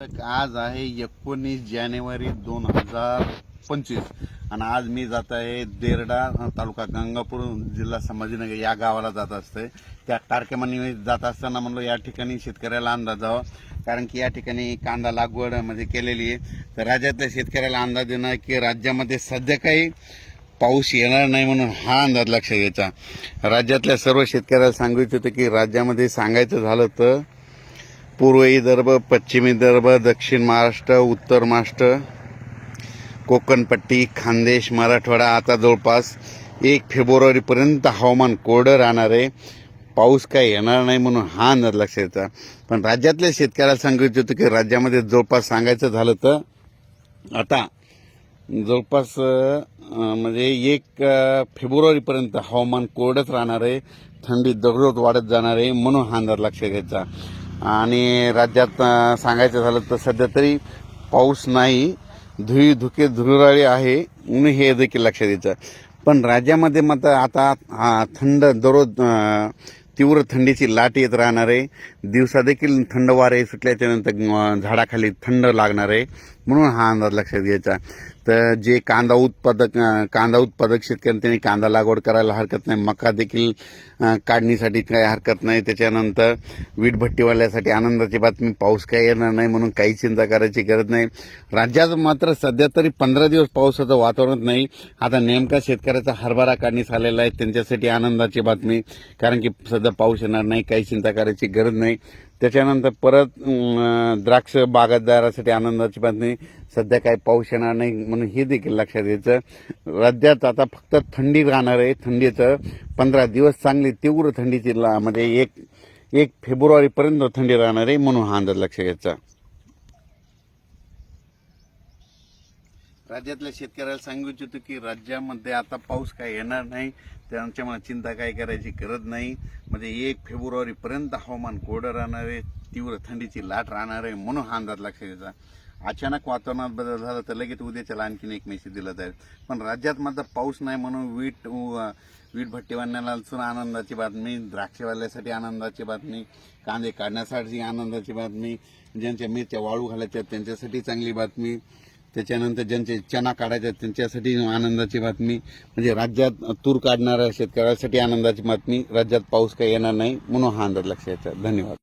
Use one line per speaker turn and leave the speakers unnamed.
आज आहे एकोणीस जानेवारी दोन हजार पंचवीस. आणि आज मी जात आहे देरडा तालुका गंगापूर जिल्हा संभाजीनगर या गावाला जात असते त्या कार्यक्रमानिमित्त जात असताना म्हणलो या ठिकाणी शेतकऱ्याला अंदाज जावा कारण की या ठिकाणी कांदा लागवड म्हणजे केलेली आहे. तर राज्यातल्या शेतकऱ्याला अंदाज देणं की राज्यामध्ये सध्या काही पाऊस येणार नाही म्हणून हा अंदाज लक्षात घ्यायचा. राज्यातल्या सर्व शेतकऱ्याला सांगू इच्छितो की राज्यामध्ये सांगायचं झालं तर पूर्व विदर्भ पश्चिम विदर्भ दक्षिण महाराष्ट्र उत्तर महाराष्ट्र कोकणपट्टी खानदेश मराठवाडा आता जवळपास एक फेब्रुवारीपर्यंत हवामान कोरडं राहणार आहे. पाऊस काय येणार नाही म्हणून हा अंदाज लक्षात येतात पण राज्यातल्या शेतकऱ्याला सांगितलं होतं की राज्यामध्ये जवळपास सांगायचं झालं तर आता जवळपास म्हणजे एक फेब्रुवारीपर्यंत हवामान कोरडंच राहणार आहे. थंडी दररोज वाढत जाणार आहे म्हणून हा अंदाज लक्षात घ्यायचा आणि राज्यात सांगायचं झालं तर सध्या तरी पाऊस नाही. धुई धुके धुराळी आहे म्हणून हे देखील लक्षात द्यायचं पण राज्यामध्ये मात्र आता थंड दररोज तीव्र थंडीची लाट येत राहणार आहे. दिवसा देखील थंड वारे सुटल्याच्यानंतर झाडाखाली थंड लागणार आहे. म्हणून हा अंदाज लक्षात घ्यायचा. तर जे कांदा उत्पादक कांदा उत्पादक शेतकऱ्यांनी त्यांनी कांदा लागवड करायला हरकत नाही. मका देखील काढणीसाठी काही हरकत नाही. त्याच्यानंतर वीटभट्टीवाल्यासाठी आनंदाची बातमी पाऊस काही येणार नाही म्हणून काही चिंता करायची गरज नाही. राज्यात मात्र सध्या तरी पंधरा दिवस पावसाचं वातावरण नाही. आता नेमका शेतकऱ्याचा हरभरा काढणीस आलेला आहे. त्यांच्यासाठी आनंदाची बातमी कारण की सध्या पाऊस येणार नाही. काही चिंता करायची गरज नाही. त्याच्यानंतर परत द्राक्ष बागायतदारासाठी आनंदाची बातमी. सध्या काही पाऊस येणार नाही म्हणून हे देखील लक्षात घ्यायचं. राज्यात आता फक्त थंडी राहणार आहे थंडीचं. पंधरा दिवस चांगली तीव्र थंडीची ला- म्हणजे एक एक फेब्रुवारीपर्यंत थंडी राहणार आहे म्हणून हा अंदाज लक्षात घ्यायचा. राज्यातल्या शेतकऱ्याला सांगू इच्छितो की राज्यामध्ये आता पाऊस काय येणार नाही त्यांच्यामुळे चिंता काय करायची गरज नाही. म्हणजे एक फेब्रुवारीपर्यंत हवामान कोरडं राहणार आहे तीव्र थंडीची लाट राहणार आहे म्हणून हा अंदाज लक्षात घ्यायचा अचानक वातावरणात बदल झाला तर लगेच उद्याच्याला आणखीन एक मेसेज दिला जाईल. पण राज्यात मात्र पाऊस नाही म्हणून वीट वीट भट्टीवाल्याला सुद्धा आनंदाची बातमी द्राक्षवाल्यासाठी आनंदाची बातमी कांदे काढण्यासाठी आनंदाची बातमी ज्यांच्या मिरच्या वाळू घालायच्या त्यांच्यासाठी चांगली बातमी. त्याच्यानंतर ज्यांचे चना काढायचे त्यांच्यासाठी आनंदाची बातमी. म्हणजे राज्यात तूर काढणाऱ्या शेतकऱ्यासाठी आनंदाची बातमी. राज्यात पाऊस काही येणार नाही म्हणून हा अंदाज लक्षात धन्यवाद.